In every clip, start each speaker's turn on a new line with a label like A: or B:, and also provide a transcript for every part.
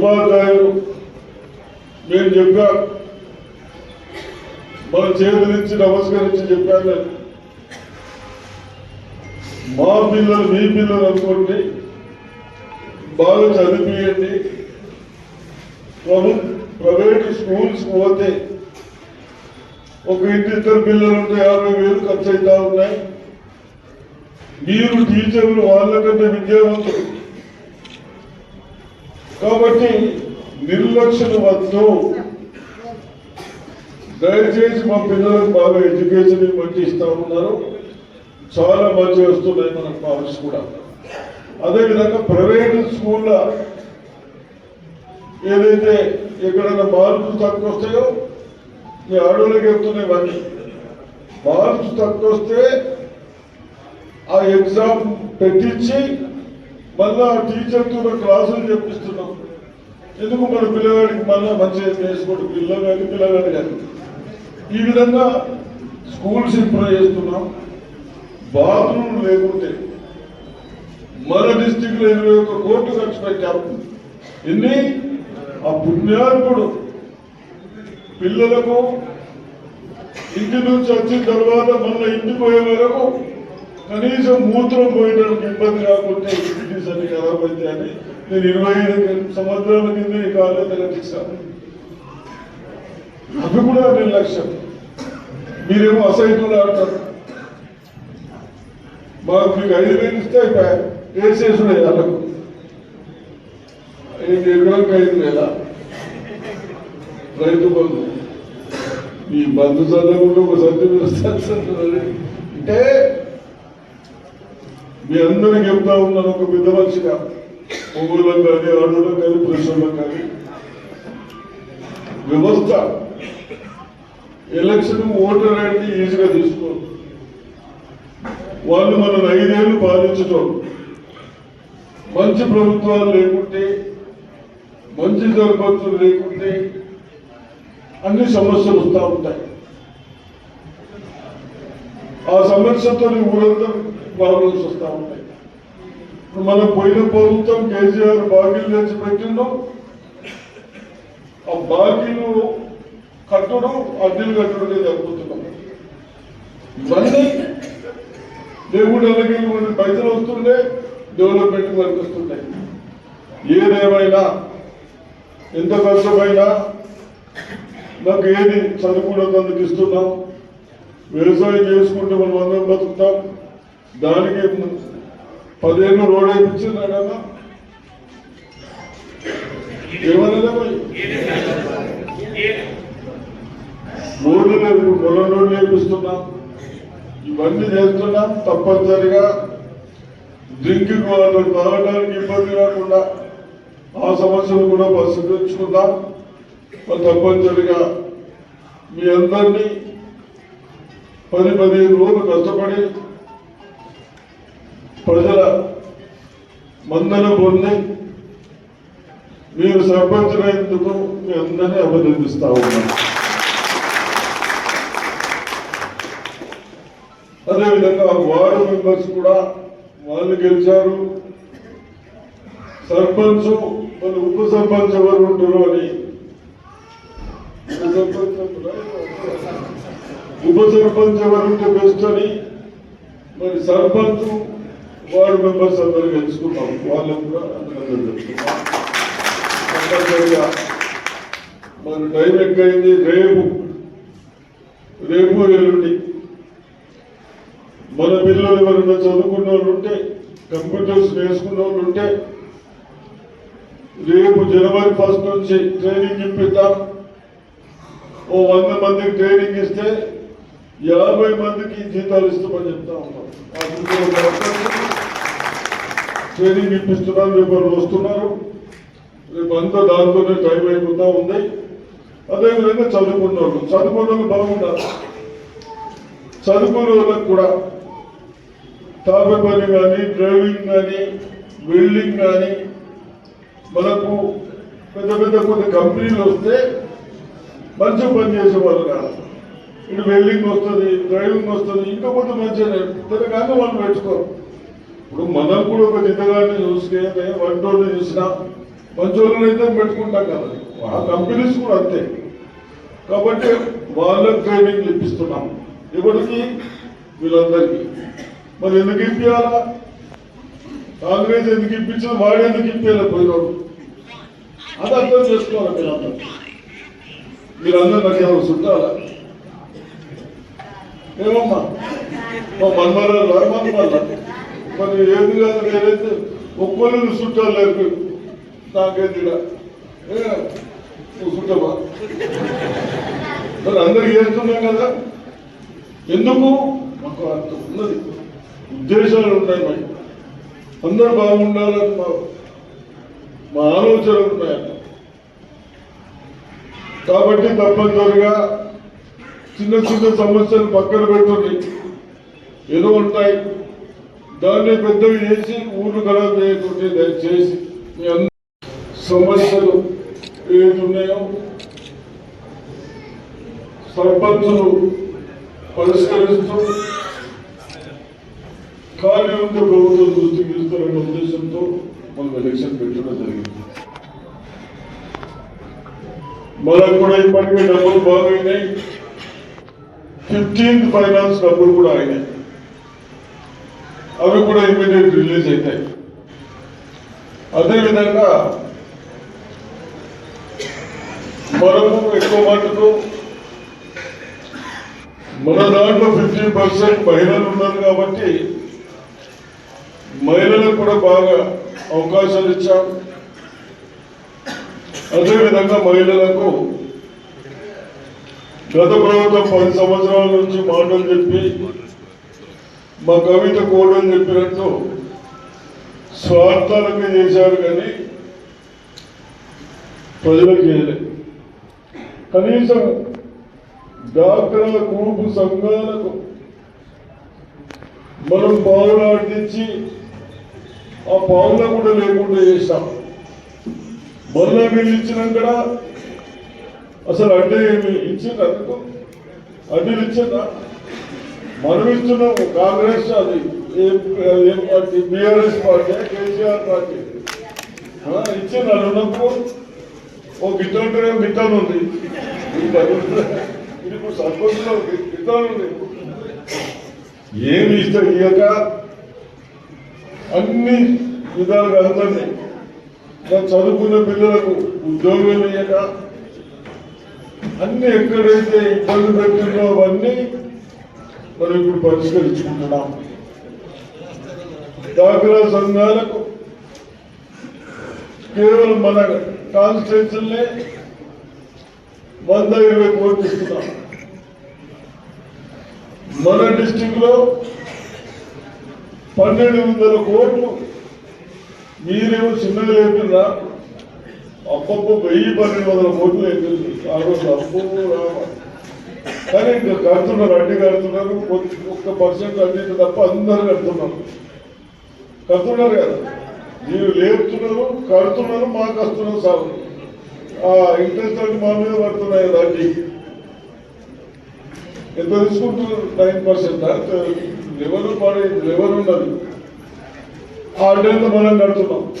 A: ఉపాధ్యాయులు నేను చెప్పా మన చేతులిచ్చి నమస్కరించి చెప్పాను. మా పిల్లలు మీ పిల్లలు అనుకోండి బాగా చదివియండి. ప్రభు ప్రైవేట్ స్కూల్స్ పోతే ఒక ఇంటి ఇద్దరు పిల్లలు ఉంటే యాభై వేలు ఖర్చు అవుతా ఉన్నాయి. మీరు టీచర్లు వాళ్ళకంటే విద్యావంతులు కాబట్టి నిర్లక్ష్యం వద్దు. దయచేసి మా పిల్లలకు బాగా ఎడ్యుకేషన్ మంచి ఇస్తా ఉన్నారు. చాలా మంచి వస్తున్నాయి మన పాలస్ కూడా. అదేవిధంగా ప్రైవేట్ స్కూల్లో ఏదైతే ఎక్కడైనా మార్క్స్ తక్కువ వస్తాయో ఈ ఆడోళ్ళకి చెప్తున్నాయి ఇవన్నీ. మార్క్స్ తక్కువ వస్తే ఆ ఎగ్జామ్ పెట్టించి మళ్ళా ఆ టీచర్తో క్లాసులు చెప్పిస్తున్నాం. ఎందుకు మన పిల్లగాడికి మళ్ళా మంచిగా చేసుకోడు? పిల్లగాడి పిల్లగాడు కానీ ఈ విధంగా స్కూల్స్ ఇంప్రూవ్ చేస్తున్నాం. బాత్రూమ్ లేకుంటే మన డిస్టిక్లో ఇరవై ఒక్క కోట్లు ఖర్చు పెట్టాము ఎన్ని? ఆ పుణ్యార్పుడు పిల్లలకు ఇంటి నుంచి వచ్చిన తర్వాత మళ్ళీ ఇంటికి పోయే వరకు కనీసం మూత్రం పోయడానికి ఇబ్బంది కాకుంటే కిడ్నీస్ అన్ని ఖరాబ్ అయితే అని నేను ఇరవై ఐదు సంవత్సరాల కింద ఈ కాలేజీ కట్టిస్తాను అవి కూడా నిర్లక్ష్యం. మీరేమో అసైన్లు ఆడతారు. మాకు మీకు ఐదు వేలు ఇస్తే అయిపోయాయి వేసేసుడే వాళ్ళకు. ఐదు ఎకరాలకు ఐదు వేల? రైతు బంధు. ఈ బంధు సందర్భంలో ఒక సత్యం అంటే మీ అందరికి చెప్తా ఉన్నాను ఒక పెద్ద మనిషిగా. మొగుళ్ళకి కానీ ఆడోళ్ళకి కానీ పురుషులకు కానీ. వ్యవస్థ. ఎలక్షన్ ఓటర్ అనేది ఈజీగా తీసుకో వాళ్ళు మనం ఐదేళ్ళు పాలించడం మంచి ప్రభుత్వాలు లేకుంటే మంచి సర్పంచులు లేకుంటే అన్ని సమస్యలు వస్తూ ఉంటాయి. ఆ సమస్యతో ఊరంతా ప్రాబ్లమ్స్ వస్తూ ఉంటాయి. ఇప్పుడు మనం పోయిన ప్రభుత్వం కేసీఆర్ బాకీలు తెచ్చి పెట్టిండు ఆ బాకీలు కట్టడం అద్దెలు కట్టడం జరుగుతున్నాం ఇవన్నీ దేవుడు అలాగే మనకి పైసలు వస్తుండే డెవలప్మెంట్ మనకు వస్తుంటాయి ఏదేమైనా ఎంత కష్టమైనా నాకు ఏది చదువుకోవడానికి ఇస్తున్నాం వ్యవసాయం చేసుకుంటే మనం అందరం బతుకుతాం. దానికి పదిహేను రోడ్ వేయించిందా కదా మరి? రోడ్లు లేదు పొలం రోడ్లు వేపిస్తున్నాం. ఇవన్నీ చేస్తున్నాం తప్పనిసరిగా డ్రింకింగ్ వాళ్ళు తాగడానికి ఇబ్బంది రాకుండా ఆ సమస్యలు కూడా పరిశీలించుకుందాం. మరి తప్పనిసరిగా మీ అందరినీ పది పదిహేను రోజులు కష్టపడి ప్రజల మందల పొంది మీరు సర్పంచులైనందుకు మీ అందరినీ అభినందిస్తా ఉన్నాను. అదేవిధంగా వార్డు మెంబర్స్ కూడా వాళ్ళు గెలిచారు. సర్పంచ్ మన ఉప సర్పంచ్ ఎవరు ఉంటారు అని ఉప సర్పంచ్ ఉప సర్పంచ్ ఎవరు ఉంటే బెస్ట్ అని మరి సర్పంచ్ వార్డు మెంబర్స్ అందరూ తెలుసుకున్నాం వాళ్ళకు కూడా అభినందనలు చెప్తున్నాం తప్పనిసరిగా మరి టైం ఎక్కువైంది రేపు రేపు ఎల్లుండి. మన పిల్లలు ఎవరైనా చదువుకున్న వాళ్ళు ఉంటే కంప్యూటర్స్ నేర్చుకున్న వాళ్ళు ఉంటే రేపు జనవరి ఫస్ట్ నుంచి ట్రైనింగ్ ఇప్పిద్దాం. ఓ వంద మందికి ట్రైనింగ్ ఇస్తే యాభై మందికి జీతాలు ఇస్తామని చెప్తా ఉన్నాం. ట్రైనింగ్ ఇప్పిస్తున్నారు రేపు వాళ్ళు వస్తున్నారు. రేపు అంతా దాంతోనే టైం అయిపోతా ఉంది. అదేవిధంగా చదువుకున్న వాళ్ళు చదువుకున్న వాళ్ళు బాగుండాలి. చదువుకునే వాళ్ళకి కూడా తాపే పని కానీ డ్రైవింగ్ కానీ వెల్డింగ్ కానీ మనకు పెద్ద పెద్ద కొన్ని కంపెనీలు వస్తే మంచి పని చేసే వాళ్ళు కాదు. ఇటు వెల్డింగ్ వస్తుంది డ్రైవింగ్ వస్తుంది ఇంకా కొంత మంచిగా తెలంగాణ వాళ్ళు పెట్టుకోరు ఇప్పుడు మనం కూడా ఒక జితగాన్ని చూసుకే వంటోళ్ళు చూసినా మంచోళ్ళని అయితే పెట్టుకుంటాం కదా. ఆ కంపెనీస్ కూడా అంతే. కాబట్టి వాళ్ళకి ట్రైనింగ్ ఇప్పిస్తున్నాం. ఎవరికి వీళ్ళందరికీ. మరి ఎందుకు ఇప్పించాలా కాంగ్రెస్ ఎందుకు ఇప్పించింది? వాడు ఎందుకు ఇప్పించాలి పోయినోడు? అది అర్థం చేసుకోవాలి మీరందరూ. మీరందరూ నాకు ఎవరు చుట్టాలా ఏమమ్మా? మా మన్మరాలు మన్మల్ల మరి ఏది కాదు నేనైతే ఒక్కళ్ళు చుట్టాలు లేదు నాకేది చుట్టమా మరి అందరికి చేస్తున్నాం కదా? ఎందుకు? మాకు అంత ఉన్నది. ఉద్దేశాలు ఉన్నాయి మరి. అందరూ బాగుండాలని మా మా ఆలోచనలు ఉన్నాయన్న కాబట్టి తప్పనిసరిగా చిన్న చిన్న సమస్యలు పక్కన పెట్టుకుని ఏదో ఉంటాయి. దాన్ని పెద్దవి చేసి ఊళ్ళు కలవ చేయకుంటే దయచేసి మీ అందరి సమస్యలు ఏది సర్పంచులు పరిష్కరిస్తూ ఖాళీ ఉంటే ప్రభుత్వం దృష్టి తీస్తారనే ఉద్దేశంతో మనం ఎలక్షన్ పెట్టడం జరిగింది. మనకు కూడా ఇప్పటికే డబ్బులు బాగున్నాయి ఫిఫ్టీన్త్ ఫైనాన్స్ డబ్బులు కూడా అయినాయి. అవి కూడా ఇమీడియట్ రిలీజ్ అవుతాయి. అదేవిధంగా మనము ఎక్కువ మటుకు మన దాంట్లో ఫిఫ్టీ పర్సెంట్ మహిళలు ఉన్నారు కాబట్టి మహిళలకు కూడా బాగా అవకాశాలు ఇచ్చాం. అదేవిధంగా మహిళలకు గత ప్రభుత్వం పది సంవత్సరాల నుంచి మాటలు చెప్పి మా కవిత కోడలు చెప్పినట్టు స్వార్థాలకే చేశారు కానీ ప్రజలకు చేయలేదు. కనీసం డాక్టర్ల గ్రూపు సంఘాలకు మనం పావులు ఆడించి ఆ పావుల కూడా లేకుండా చేశాం. మళ్ళా వీళ్ళు ఇచ్చినాక అసలు అడ్డే ఇచ్చిన ఇచ్చింది అందుకు? అడ్డీలు ఇచ్చిందా మనం కాంగ్రెస్ అది ఏ ఏం party BRS party KCR party. ఇచ్చిన ఇచ్చింది ఓ గిట్ట గిట్టాను ఉంది. ఇది ఇప్పుడు సర్పంచ్లో గిట్టాను ఉంది. ఏమి ఇస్తే ఇయ్యక? అన్ని విధాలుగా అందరినీ చదువుకున్న పిల్లలకు ఉద్యోగాలు ఇయ్యక. అన్ని ఎక్కడైతే ఇబ్బంది పెట్టిందో అవన్నీ మనం ఇప్పుడు పరిష్కరించుకుంటున్నాం. డాక్రా సంఘాలకు కేవలం మన కాన్స్టిట్యూషన్లే వంద ఇరవై కోట్లు ఇస్తున్నాం. మన డిస్టిక్లో పన్నెండు వందల కోట్లు మీరేమో చిన్నగా లేకుండా అప్పప్ప వెయ్యి పన్నెండు వందల కోట్లు అవుతుంది ఆ రోజు అప్పు రావాలి కానీ ఇంకా కడుతున్నారు అడ్డి కడుతున్నారు ఒక్క పర్సెంట్ అడ్డి తప్ప అందరూ కడుతున్నారు. కడుతున్నారు కదా. మీరు లేపుతున్నారు కడుతున్నారు మాకు వస్తున్నారు సార్. ఆ ఇంట్రెస్ట్ అంటే మా మీద పడుతున్నాయి కదా అడ్డి ఎంత తీసుకుంటున్నారు? Nine percent? లెవెల్ పడే లెవెల్ ఉన్నది. ఆ అడ్డంతా మనం కడుతున్నాం.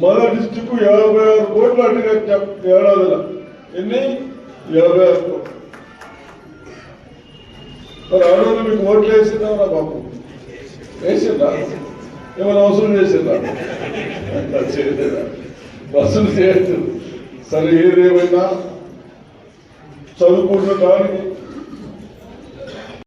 A: మన డిస్టిక్ యాభై ఆరు కోట్లు అడ్డు కట్టాం ఏడాదిలో. ఎన్ని? యాభై ఆరు కోట్లు. మరి మీకు ఓట్లు వేసిందా బాబు? వేసిందా ఏమైనా అవసరం చేసిందా చేయలేదా? వసూలు చేయలేదు. సరే ఏదేమైనా చదువుకుంటున్న దానికి